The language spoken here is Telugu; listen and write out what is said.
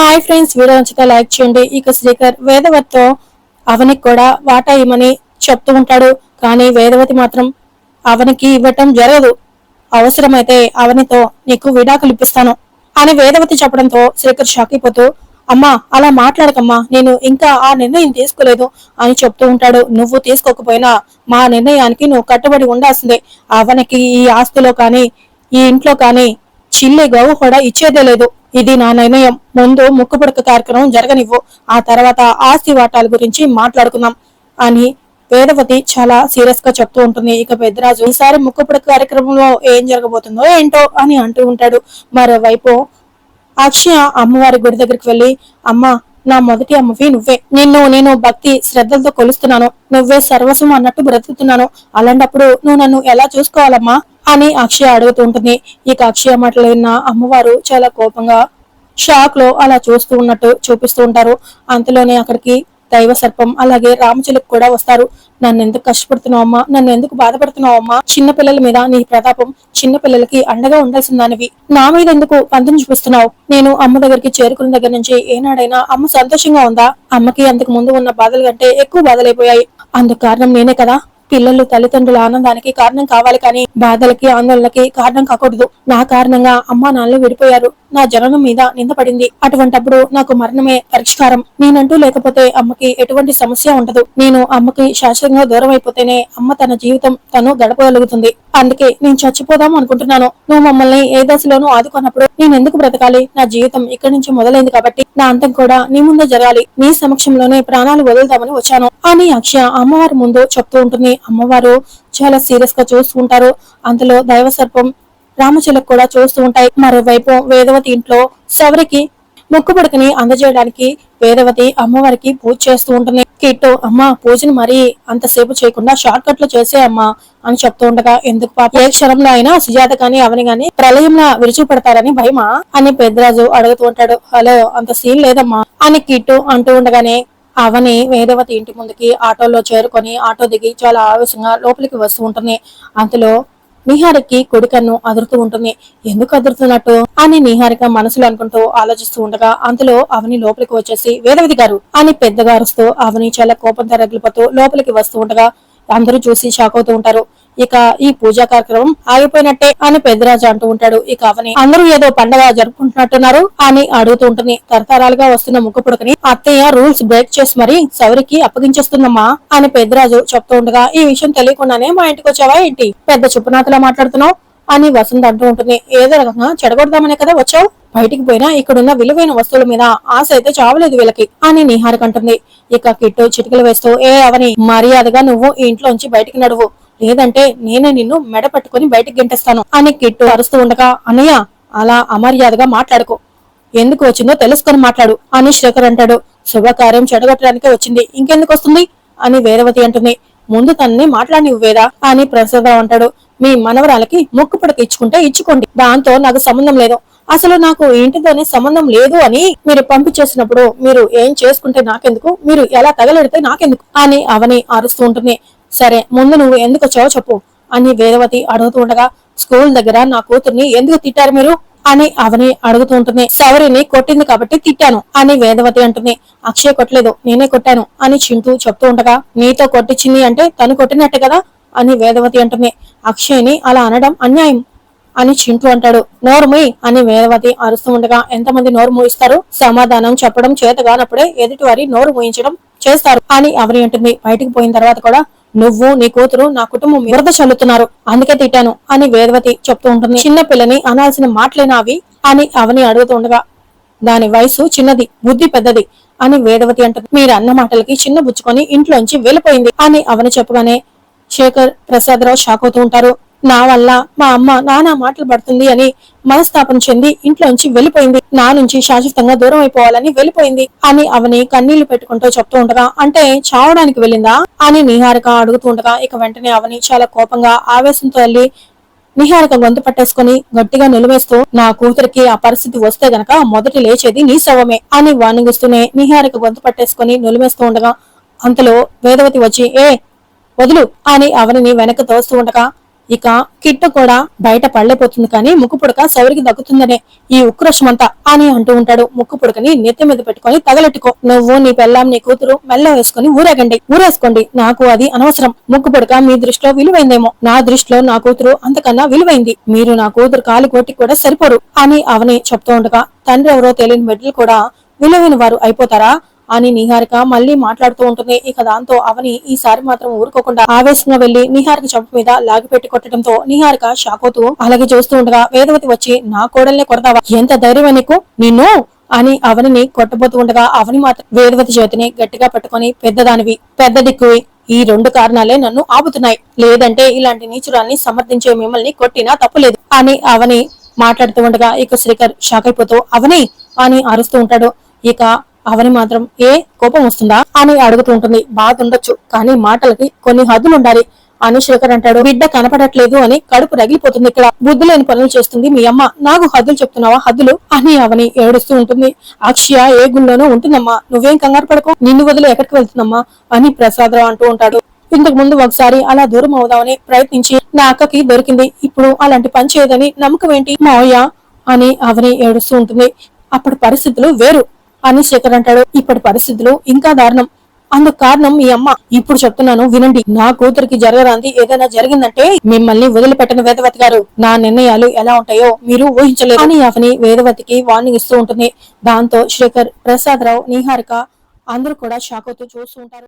హాయ్ ఫ్రెండ్స్ వీడియో నచ్చితే లైక్ చేయండి. ఇక శ్రీకర్ వేదవతితో అవనికి కూడా వాటా ఇమ్మని చెప్తూ ఉంటాడు. కానీ వేదవతి మాత్రం అవనికి ఇవ్వటం జరగదు. అవసరమైతే అవనితో నీకు విడాకులు ఇప్పిస్తాను అని వేదవతి చెప్పడంతో శ్రీకర్ షాక్ అయిపోతూ అమ్మా అలా మాట్లాడకమ్మా. నేను ఇంకా ఆ నిర్ణయం తీసుకోలేదు అని చెప్తూ ఉంటాడు. నువ్వు తీసుకోకపోయినా మా నిర్ణయానికి నువ్వు కట్టుబడి ఉండాల్సిందే. అవనికి ఈ ఆస్తిలో కానీ ఈ ఇంట్లో కానీ చిల్లి గవ్వు కూడా ఇచ్చేదే లేదు. ఇది నా నిర్ణయం. ముందు ముక్కుపుడక కార్యక్రమం జరగనివ్వు. ఆ తర్వాత ఆస్తి వాటాల గురించి మాట్లాడుకుందాం అని వేదవతి చాలా సీరియస్గా చెప్తూ ఉంటుంది. ఇక పెద్దరాజు ఈసారి ముక్కుపుడక కార్యక్రమంలో ఏం జరగబోతుందో ఏంటో అని అంటూ ఉంటాడు. మరోవైపు అక్షయ అమ్మవారి గుడి దగ్గరికి వెళ్ళి అమ్మ నా మొదటి అమ్మవి నువ్వే. నిన్ను నేను భక్తి శ్రద్ధలతో కొలుస్తున్నాను. నువ్వే సర్వస్వం అన్నట్టు బ్రతుకుతున్నాను. అలాంటప్పుడు నువ్వు నన్ను ఎలా చూసుకోవాలమ్మా? అని అక్షయ అడుగుతూ ఉంటుంది. ఇక అక్షయ మాటలు విన్న అమ్మవారు చాలా కోపంగా షాక్లో అలా చూస్తూ ఉన్నట్టు చూపిస్తూ ఉంటారు. అంతలోనే అక్కడికి దైవ సర్పం అలాగే రామచిలుకు కూడా వస్తారు. నన్ను ఎందుకు కష్టపడుతున్నావు అమ్మా? నన్ను ఎందుకు బాధపడుతున్నావు అమ్మా? చిన్న పిల్లల మీద నీ ప్రతాపం చిన్న పిల్లలకి అండగా ఉండాల్సిందానివి. నా మీద ఎందుకు పంతం చూపిస్తున్నావు? నేను అమ్మ దగ్గరికి చేరుకున్న దగ్గర నుంచి ఏనాడైనా అమ్మ సంతోషంగా ఉందా? అమ్మకి అంతకు ముందు ఉన్న బాధల కంటే ఎక్కువ బాధలైపోయాయి. అందుకు కారణం నేనే కదా? పిల్లలు తల్లిదండ్రుల ఆనందానికి కారణం కావాలి కానీ బాధలకి ఆందోళనకి కారణం కాకూడదు. నా కారణంగా అమ్మా నాన్నలు విడిపోయారు. నా జననం మీద నింద పడింది. అటువంటప్పుడు నాకు మరణమే పరిష్కారం. నేనంటూ లేకపోతే అమ్మకి ఎటువంటి సమస్య ఉండదు. నేను అమ్మకి శాశ్వతంగా దూరం అయిపోతేనే అమ్మ తన జీవితం తను గడపగలుగుతుంది. అందుకే నేను చచ్చిపోదాం అనుకుంటున్నాను. నువ్వు మమ్మల్ని ఏ దశలోనూ ఆదుకున్నప్పుడు నేను ఎందుకు బ్రతకాలి? నా జీవితం ఇక్కడి నుంచి మొదలైంది కాబట్టి నా అంతం కూడా నీ ముందే జరగాలి. నీ సమక్షంలోనే ప్రాణాలు వదులుదామని వచ్చాను. అని అక్షయ అమ్మవారి ముందు చెప్తూ ఉంటుంది. అమ్మవారు చాలా సీరియస్గా చూస్తూ ఉంటారు. అందులో దైవ సర్పం రామచిలకు కూడా చూస్తూ ఉంటాయి. మరోవైపు వేదవతి ఇంట్లో శవరికి ముక్కు పడుకుని అందజేయడానికి వేదవతి అమ్మవారికి పూజ చేస్తూ ఉంటుంది. కిట్టు అమ్మ పూజను మరీ అంతసేపు చేయకుండా షార్ట్ కట్లో చేసే అమ్మా అని చెప్తూ ఉండగా ఎందుకు పాప? ఏ క్షణంలో అయినా సుజాత గాని అవని గాని ప్రళయంలా విరుచుకుపడతారని భయమా? అని పెద్దరాజు అడుగుతూ ఉంటాడు. హలో అంత సీన్ లేదమ్మా అని కిట్టు అంటూ ఉండగానే అవని వేదవతి ఇంటి ముందుకి ఆటోలో చేరుకొని ఆటో దిగి చాలా ఆవేశంగా లోపలికి వస్తూ ఉంటుంది. అంతలో నిహారికి కొడుకన్ను అదురుతూ ఉంటుంది. ఎందుకు అదురుతున్నట్టు? అని నిహారిక మనసులో అనుకుంటూ ఆలోచిస్తూ ఉండగా అంతలో అవని లోపలికి వచ్చేసి వేదవతి గారు అని పెద్దగా అరుస్తూ అవని చాలా కోపంతో రగిలిపోతూ లోపలికి వస్తూ ఉండగా అందరూ చూసి షాక్ అవుతూ ఉంటారు. ఇక ఈ పూజా కార్యక్రమం ఆగిపోయినట్టే అని పెద్దరాజు అంటూ ఉంటాడు. ఇక అవని అందరూ ఏదో పండగ జరుపుకుంటున్నట్టున్నారు అని అడుగుతూ ఉంటుంది. తరతరాలుగా వస్తున్న ముక్కు పుడకని అత్తయ్య రూల్స్ బ్రేక్ చేసి మరి సౌరికి అప్పగించేస్తుందమ్మా అని పెద్దరాజు చెప్తూ ఉండగా ఈ విషయం తెలియకుండానే మా ఇంటికి వచ్చావా ఏంటి? పెద్ద చుప్పనాథలా మాట్లాడుతున్నావు? అని వసంత్ అంటూ ఉంటుంది. ఏదో రకంగా చెడగొడదామనే కదా వచ్చావు? బయటికి పోయినా ఇక్కడున్న విలువైన వస్తువుల మీద ఆశ అయితే చావలేదు వీళ్ళకి అని నిహారిక అంటుంది. ఇక కిట్టు చిటికలు వేస్తూ ఏ అవని మర్యాదగా నువ్వు ఇంట్లోంచి బయటికి నడువు. లేదంటే నేనే నిన్ను మెడ పట్టుకుని బయటకు గెంటేస్తాను అని కిట్టు అరుస్తూ ఉండగా అన్నయ్య అలా అమర్యాదగా మాట్లాడుకో. ఎందుకు వచ్చిందో తెలుసుకొని మాట్లాడు అని శేఖర్ అంటాడు. శుభకార్యం చెడగొట్టడానికే వచ్చింది. ఇంకెందుకు వస్తుంది? అని వేరవతి అంటుంది. ముందు తనని మాట్లాడి వేదా అని ప్రసాదరావు అంటాడు. మీ మనవరాలకి ముక్కు పడక ఇచ్చుకుంటే ఇచ్చుకోండి. దాంతో నాకు సంబంధం లేదు. అసలు నాకు ఇంటితోనే సంబంధం లేదు అని మీరు పంపించేసినప్పుడు మీరు ఏం చేసుకుంటే నాకెందుకు? మీరు ఎలా తగలెడితే నాకెందుకు? అని అవని అరుస్తూ ఉంటుంది. సరే ముందు నువ్వు ఎందుకు వచ్చావో చెప్పు అని వేదవతి అడుగుతుండగా స్కూల్ దగ్గర నా కూతుర్ని ఎందుకు తిట్టారు మీరు? అని అవని అడుగుతూ ఉంటుంది. సవరిని కొట్టింది కాబట్టి తిట్టాను అని వేదవతి అంటుంది. అక్షయ్ కొట్టలేదు నేనే కొట్టాను అని చింటూ చెప్తూ ఉండగా నీతో కొట్టించింది అంటే తను కొట్టినట్టు కదా అని వేదవతి అంటుంది. అక్షయ్ని అలా అనడం అన్యాయం అని చింటూ అంటాడు. నోరుముయ్ అని వేదవతి అరుస్తూ ఉండగా ఎంతమంది నోరు మూయిస్తారు? సమాధానం చెప్పడం చేతగానప్పుడే ఎదుటి వారి నోరు మూయించడం చేస్తారు అని అవని అంటుంది. బయటికి పోయిన తర్వాత కూడా నువ్వు నీ కూతురు నా కుటుంబం వరద చల్లుతున్నారు. అందుకే తిట్టాను అని వేదవతి చెప్తూ ఉంటుంది. చిన్న పిల్లని అనాల్సిన మాటలేనా అవి? అని అవని అడుగుతూ ఉండగా దాని వయసు చిన్నది బుద్ధి పెద్దది అని వేదవతి అంటారు మీరు అన్న మాటలకి చిన్న బుచ్చుకొని ఇంట్లోంచి వెళ్ళిపోయింది అని అవని చెప్పగానే శేఖర్ ప్రసాదరావు షాక్ అవుతూ ఉంటారు. నా వల్ల మా అమ్మ నానా మాటలు పడుతుంది అని మనస్తాపం చెంది ఇంట్లోంచి వెళ్ళిపోయింది. నా నుంచి శాశ్వతంగా దూరం అయిపోవాలని వెళ్ళిపోయింది. అని అవని కన్నీళ్ళు పెట్టుకుంటూ చెప్తూ ఉండగా అంటే చావడానికి వెళ్ళిందా? అని నిహారిక అడుగుతూ ఉండగా ఇక వెంటనే అవని చాలా కోపంగా ఆవేశంతో వెళ్ళి నిహారిక గొంతు పట్టేసుకుని గట్టిగా నిలువేస్తూ నా కూతురికి ఆ పరిస్థితి వస్తే గనక మొదటి లేచేది నీ శవమే అని వానిగిస్తూనే నిహారిక గొంతు పట్టేసుకుని నిలువేస్తూ ఉండగా అంతలో వేదవతి వచ్చి ఏ వదులు అని అవనిని వెనక్కి తోస్తూ ఉండగా ఇక కిట్ట కూడా బయట పడలేపోతుంది కానీ ముక్కు పుడక సౌరికి దక్కుతుందనే ఈ ఉక్రోషమంతా అని అంటూ ఉంటాడు. ముక్కు పుడకని నెత్తి మీద పెట్టుకొని తగలెట్టుకో. నువ్వు నీ పెళ్ళాం నీ కూతురు మెల్ల వేసుకుని ఊరేగండి. ఊరేసుకోండి. నాకు అది అనవసరం. ముక్కు పుడక మీ దృష్టిలో విలువైందేమో. నా దృష్టిలో నా కూతురు అంతకన్నా విలువైంది. మీరు నా కూతురు కాలు కొట్టి కూడా సరిపోరు. అని అవని చెప్తూ ఉండగా తండ్రి ఎవరో తెలియని బిడ్డలు కూడా విలువైన వారు అయిపోతారా? అని నిహారిక మళ్ళీ మాట్లాడుతూ ఉంటుంది. ఇక దాంతో అవని ఈసారి మాత్రం ఊరుకోకుండా ఆవేశంగా వెళ్ళి నిహారిక చెంప మీద లాగిపెట్టి కొట్టడంతో నిహారిక షాక్ అవుతూ అలాగే చూస్తూ ఉండగా వేదవతి వచ్చి నా కోడల్ని కొడతావా? ఎంత ధైర్యం నీకు? నిన్ను? అని అవనిని కొట్టబోతూ ఉండగా అవని మాత్రం వేదవతి చేతిని గట్టిగా పట్టుకొని పెద్దదానివి పెద్ద దిక్కువి. ఈ రెండు కారణాలే నన్ను ఆపుతున్నాయి. లేదంటే ఇలాంటి నీచురాల్ని సమర్థించే మిమ్మల్ని కొట్టినా తప్పులేదు. అని అవని మాట్లాడుతూ ఉండగా ఇక శ్రీకర్ షాక్ అయిపోతూ అవని! అని అరుస్తూ ఉంటాడు. ఇక అవని మాత్రం ఏ కోపం వస్తుందా అని అడుగుతూ ఉంటుంది. బాధ ఉండొచ్చు కానీ మాటలకి కొన్ని హద్దులు ఉండాలి. అని శేఖర్ అంటాడు బిడ్డ కనపడట్లేదు అని కడుపు రగిలిపోతుంది ఇక్కడ. బుద్ధి లేని పనులు చేస్తుంది మీ అమ్మ. నాకు హద్దులు చెప్తున్నావా? హద్దులు? అని అవని ఏడుస్తూ ఉంటుంది. అక్షయ ఏ గుళ్ళోనూ ఉంటుందమ్మా. నువ్వేం కంగారు పడకు. నిన్ను వదిలి ఎక్కడికి వెళ్తుందమ్మా? అని ప్రసాదరావు అంటూ ఉంటాడు. ఇంతకు ముందు ఒకసారి అలా దూరం అవుదామని ప్రయత్నించి నా అక్కకి దొరికింది. ఇప్పుడు అలాంటి పని చేయదని నమ్మకం ఏంటి? మావయ్య అని అవని ఏడుస్తూ ఉంటుంది. అప్పుడు పరిస్థితులు వేరు. అని శేఖర్ అంటాడు. ఇప్పటి పరిస్థితులు ఇంకా దారుణం. అందుకు కారణం మీ అమ్మ. ఇప్పుడు చెప్తున్నాను వినండి. నా కూతురికి జరగరాంది ఏదైనా జరిగిందంటే మిమ్మల్ని వదిలిపెట్టని వేదవతి గారు నా నిర్ణయాలు ఎలా ఉంటాయో మీరు ఊహించలేదు అని అవని వేదవతికి వార్నింగ్ ఇస్తూ ఉంటుంది. దాంతో శేఖర్ ప్రసాదరావు నిహారిక అందరూ కూడా షాక్ అవుతూ చూస్తూ ఉంటారు.